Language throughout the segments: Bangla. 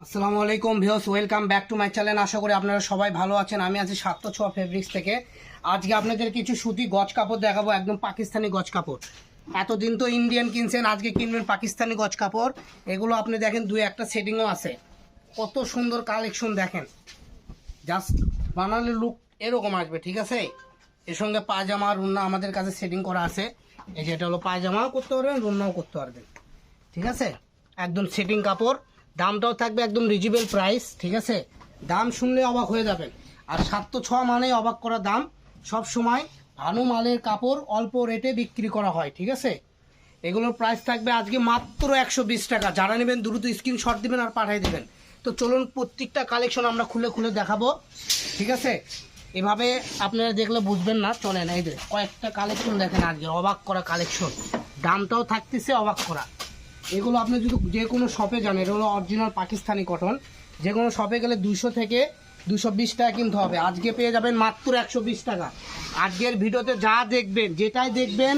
আসসালামু আলাইকুম views welcome back to my channel. আশা করি আপনারা সবাই ভালো আছেন। আমি আছি সাতশো ছোয়া ফেব্রিক্স থেকে। আজকে আপনাদের কিছু সুতি গজ কাপড় দেখাবো, একদম পাকিস্তানি গজ কাপড়। এতদিন তো ইন্ডিয়ান কিনছেন, আজকে কিনবেন পাকিস্তানি গজ কাপড়। এগুলো আপনি দেখেন, দুই একটা সেটিংও আছে। কত সুন্দর কালেকশন দেখেন। জাস্ট বানালে লুক এরকম আসবে, ঠিক আছে? এর সঙ্গে পায়জামা রুন্না আমাদের কাছে সেটিং করা আছে। এই যে এটা হলো পায়জামাও করতে পারবেন রুন্নাও করতে পারবেন। ঠিক আছে? একদম সেটিং কাপড়। দামটাও থাকবে একদম রিজনেবল প্রাইস ঠিক আছে? দাম শুনলে অবাক হয়ে যাবেন। আর সাত তো ছ মানেই অবাক করা দাম। সব সময় ভালো মালের কাপড় অল্প রেটে বিক্রি করা হয়, ঠিক আছে? এগুলোর প্রাইস থাকবে আজকে মাত্র একশো বিশ টাকা। যারা নেবেন, দ্রুত স্ক্রিনশট দিবেন আর পাঠিয়ে দেবেন। তো চলুন প্রত্যেকটা কালেকশন আমরা খুলে খুলে দেখাবো, ঠিক আছে? এভাবে আপনারা দেখলে বুঝবেন না, চলেন, এই যে কয়েকটা কালেকশন দেখেন আজকে, অবাক করা কালেকশন দামটাও থাকতেছে অবাক করা। এগুলো আপনি যদি যে কোনো শপে যান, এটা হলো অরিজিনাল পাকিস্তানি কটন যে কোনো শপে গেলে দুশো থেকে দুশো বিশ টাকা কিনতে হবে। আজকে পেয়ে যাবেন মাত্র একশো বিশ টাকা। আজকের ভিডিওতে যা দেখবেন, যেটাই দেখবেন,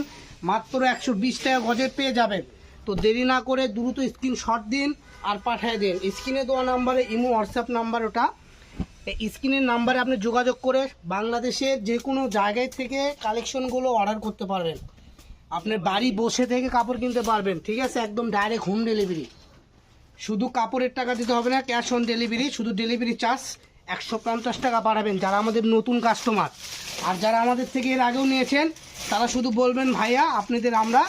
মাত্র একশো বিশ টাকা গজে পেয়ে যাবেন। তো দেরি না করে দ্রুত স্ক্রিনশট দিন আর পাঠিয়ে দিন। স্ক্রিনে দেওয়া নাম্বারে ইমো হোয়াটসঅ্যাপ নাম্বার ওটা। স্ক্রিনের নাম্বারে আপনি যোগাযোগ করে বাংলাদেশের যে কোনো জায়গায় থেকে কালেকশনগুলো অর্ডার করতে পারবেন। আপনার বাড়ি বসে থেকে কাপড় কিনতে পারবেন, ঠিক আছে? একদম ডাইরেক্ট হোম ডেলিভারি শুধু কাপড়ের টাকা দিতে হবে না ক্যাশ অন ডেলিভারি শুধু ডেলিভারি চার্জ একশো পঞ্চাশ টাকা পাঠাবেন যারা আমাদের নতুন কাস্টমার আর যারা আমাদের থেকে এর আগেও নিয়েছেন, তারা শুধু বলবেন, ভাইয়া, আপনাদের আমরা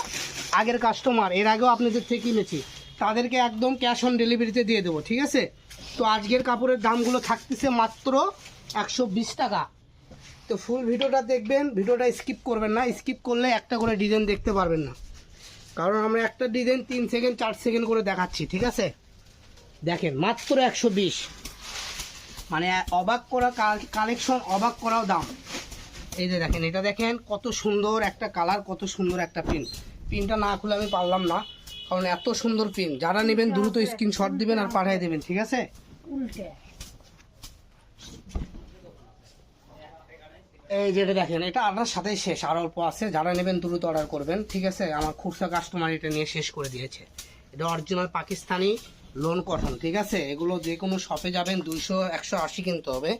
আগের কাস্টমার এর আগেও আপনাদের থেকে কিনেছি। তাদেরকে একদম ক্যাশ অন ডেলিভারিতে দিয়ে দেবো, ঠিক আছে? তো আজকের কাপড়ের দামগুলো থাকতেছে মাত্র একশো বিশ টাকা। তো ফুল ভিডিওটা দেখবেন, ভিডিওটা স্কিপ করবেন না স্কিপ করলে একটা করে ডিজাইন দেখতে পারবেন না। কারণ আমরা একটা ডিজাইন তিন সেকেন্ড চার সেকেন্ড করে দেখাচ্ছি, ঠিক আছে? দেখেন, মাত্র একশো বিশ। মানে অবাক করা কালেকশন অবাক করাও দাম। এই যে দেখেন, এটা দেখেন কত সুন্দর একটা কালার কত সুন্দর একটা পিন পিনটা না খুলে আমি পারলাম না, কারণ এত সুন্দর পিন যারা নেবেন, দ্রুত স্ক্রিনশট দিবেন আর পাঠিয়ে দেবেন, ঠিক আছে? এই যেটা দেখেন, এটা আপনার সাথেই শেষ, আর অল্প আছে। যারা নেবেন, দ্রুত অর্ডার করবেন, ঠিক আছে? আমার খুচরা কাস্টমার এটা নিয়ে শেষ করে দিয়েছে। এটা অরিজিনাল পাকিস্তানি লোন কটন ঠিক আছে? এগুলো যে কোনো শপে যাবেন, দুইশো, একশো আশি কিনতে হবে।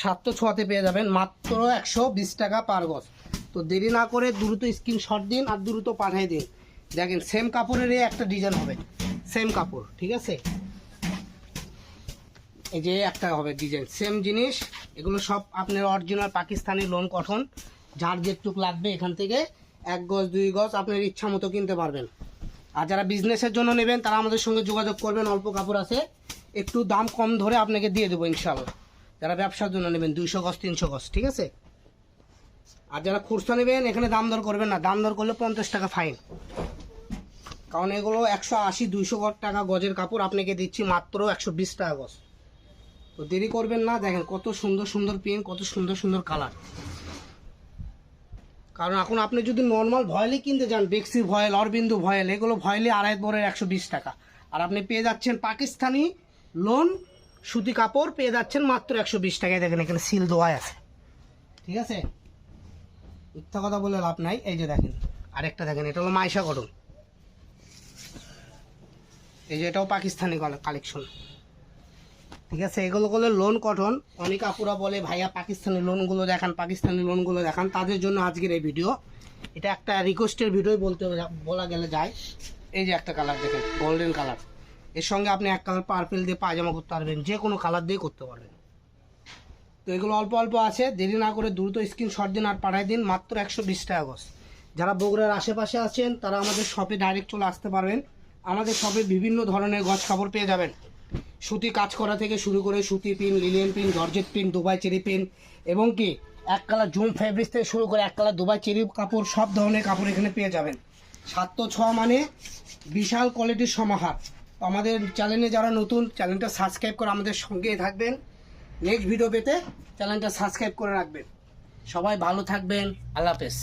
সাতশো ছোয়াতে পেয়ে যাবেন, মাত্র একশো বিশ টাকা পার গজ। তো দেরি না করে দ্রুত স্ক্রিনশট দিন আর দ্রুত পাঠিয়ে দিন। দেখেন সেম কাপড়েরই একটা ডিজাইন হবে। সেম কাপড়, ঠিক আছে? এই যে একটা হবে ডিজাইন সেম জিনিস। এগুলো সব আপনার অরিজিনাল পাকিস্তানি লোন কটন যার যেটুক লাগবে এখান থেকে এক গজ, দুই গজ আপনার ইচ্ছা মতো কিনতে পারবেন। আর যারা বিজনেসের জন্য নেবেন, তারা আমাদের সঙ্গে যোগাযোগ করবেন, অল্প কাপড় আছে। একটু দাম কম ধরে আপনাকে দিয়ে দেবো ইনশাল্লাহ যারা ব্যবসার জন্য নেবেন, দুইশো গজ, তিনশো গজ, ঠিক আছে? আর যারা খুচরা নেবেন, এখানে দাম দর করবেন না। দাম দর করলে পঞ্চাশ টাকা ফাইন কারণ এগুলো একশো আশি, দুইশো টাকা গজের কাপড় আপনাকে দিচ্ছি মাত্র একশো বিশ টাকা গজ। তো দেরি করবেন না, দেখেন কত সুন্দর সুন্দর পেন, কত সুন্দর সুন্দর কালার। কারণ এখন আপনি যদি নর্মাল ভয়েলই কিনতে যান বেক্সি ভয়েল অরবিন্দু ভয়েল, এগুলো ভয়েলে আড়াই বরের একশো বিশ টাকা। আর আপনি পেয়ে যাচ্ছেন পাকিস্তানি লোন, সুতি কাপড়, পেয়ে যাচ্ছেন মাত্র একশো বিশ টাকায়। দেখেন এখানে সিল দোয়ায় আছে। ঠিক আছে? মিথ্যা কথা বলে লাভ নাই। এই যে দেখেন, আরেকটা দেখেন, এটা হলো মাইশা কটন। এই যে এটাও পাকিস্তানি কালেকশন ঠিক আছে, এগুলো করলে লোন কটন অনেক আপুরা বলে, ভাইয়া, পাকিস্তানি লোনগুলো দেখান, পাকিস্তানি লোনগুলো দেখান। তাদের জন্য আজকের এই ভিডিও এটা একটা রিকোয়েস্টের ভিডিও বলতে বলা গেলে যায়। এই যে একটা কালার দেখেন গোল্ডেন কালারের সঙ্গে আপনি এক কালার পার্পেল দিয়ে পায়জামা করতে পারবেন, যে কোনো কালার দিয়ে করতে পারবেন। তো এগুলো অল্প অল্প আছে। দেরি না করে দ্রুত স্ক্রিনশট দিন আর পাঠাই দিন, মাত্র একশো বিশ টাকা গজ যারা বগুড়ার আশেপাশে আছেন, তারা আমাদের শপে ডাইরেক্ট চলে আসতে পারবেন। আমাদের শপে বিভিন্ন ধরনের গজ কাপড় পেয়ে যাবেন। সুতি কাজ করা থেকে শুরু করে সুতি pin Lilian pin, georgette pin, Dubai cherry pin এবং কি এক কালার জুম ফেব্রিক্স থেকে শুরু করে এক কালার দুবাই চেরি কাপড়, সব ধরনের কাপড় এখানে পেয়ে যাবেন। সাত তো ছ মানে বিশাল কোয়ালিটির সমাহার। আমাদের চ্যানেলে যারা নতুন চ্যানেলটা সাবস্ক্রাইব করে আমাদের সঙ্গেই থাকবেন। নেক্সট ভিডিও পেতে চ্যানেলটা সাবস্ক্রাইব করে রাখবেন। সবাই ভালো থাকবেন। আল্লাহ হাফেজ।